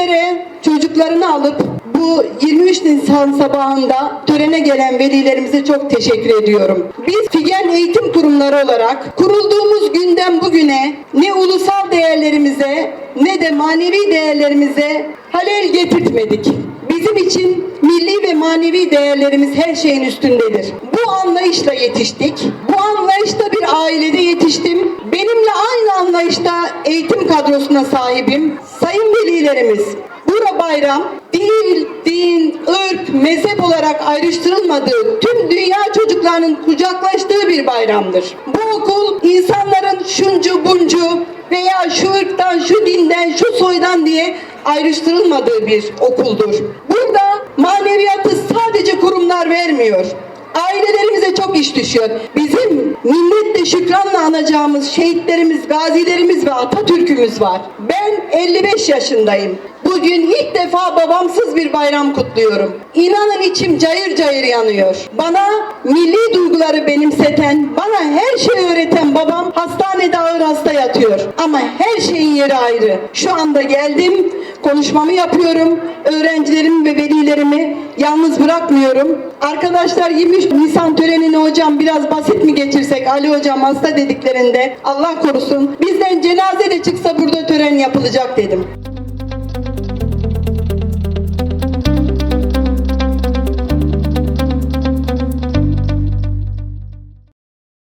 Sizlere çocuklarını alıp bu 23 Nisan sabahında törene gelen velilerimize çok teşekkür ediyorum. Biz Figen Eğitim Kurumları olarak kurulduğumuz günden bugüne ne ulusal değerlerimize ne de manevi değerlerimize halel getirtmedik. Bizim için milli ve manevi değerlerimiz her şeyin üstündedir. Bu anlayışla yetiştik. Bu yetiştim. Benimle aynı anlayışta eğitim kadrosuna sahibim. Sayın velilerimiz, Bura bayram dil, din, ırk, mezhep olarak ayrıştırılmadığı tüm dünya çocuklarının kucaklaştığı bir bayramdır. Bu okul insanların şuncu buncu veya şu ırktan, şu dinden, şu soydan diye ayrıştırılmadığı bir okuldur. Burada maneviyatı sadece kurumlar vermiyor. Ailelerimize çok iş düşüyor. Bizim minnetle şükranla anacağımız şehitlerimiz, gazilerimiz ve Atatürk'ümüz var. Ben 55 yaşındayım. Bugün ilk defa babamsız bir bayram kutluyorum. İnanın içim cayır cayır yanıyor. Bana milli duyguları benimseten, bana her şeyi öğreten babam hastanede ağır hasta yatıyor. Ama her şeyin yeri ayrı. Şu anda geldim, konuşmamı yapıyorum. Öğrencilerimi ve yalnız bırakmıyorum. Arkadaşlar 23 Nisan törenini hocam biraz basit mi geçirsek Ali hocam hasta dediklerinde Allah korusun bizden cenaze de çıksa burada tören yapılacak dedim.